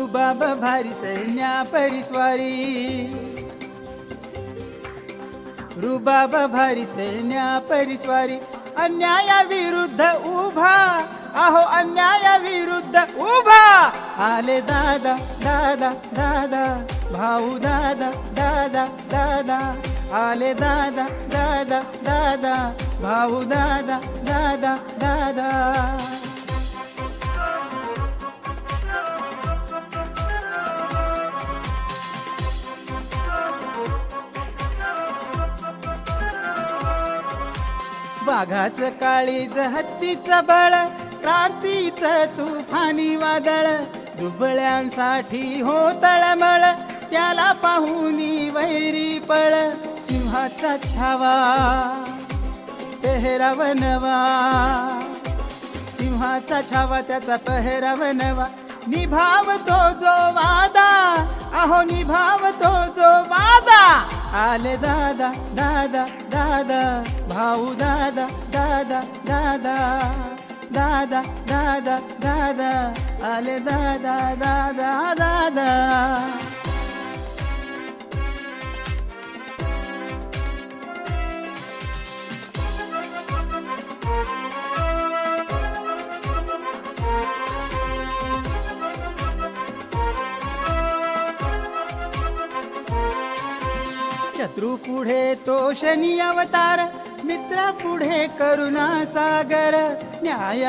रुबाब भारी सैन्या परिस्वारी. रुबाब भारी सैन्या परिस्वारी. अन्यायाविरुद्ध उभा. अहो अन्यायाविरुद्ध उभा. आले दादा दादा दादा. भाऊ दादा दादा दादा. आले दादा दादा दादा. भाऊ दादा दादा दादा. वाघाचं काळीज हत्तीचं बळ क्रांतीचं तुफानी वादळ. दुबळ्यांसाठी हो तळमळ त्याला पाहुनी वैरी पळ. सिंहाचा छावा पेहराव नवा. सिंहाचा छावा त्याचा पेहराव नवा. निभावतो जो वादा अहो निभावतो आले दादा दादा दादा भाऊ दादा दादा दादा दादा दादा दादा आले दादा दादा दादा. शत्रू पुढे तो शनी अवतार मित्रा पुढे करुणा सागर न्याय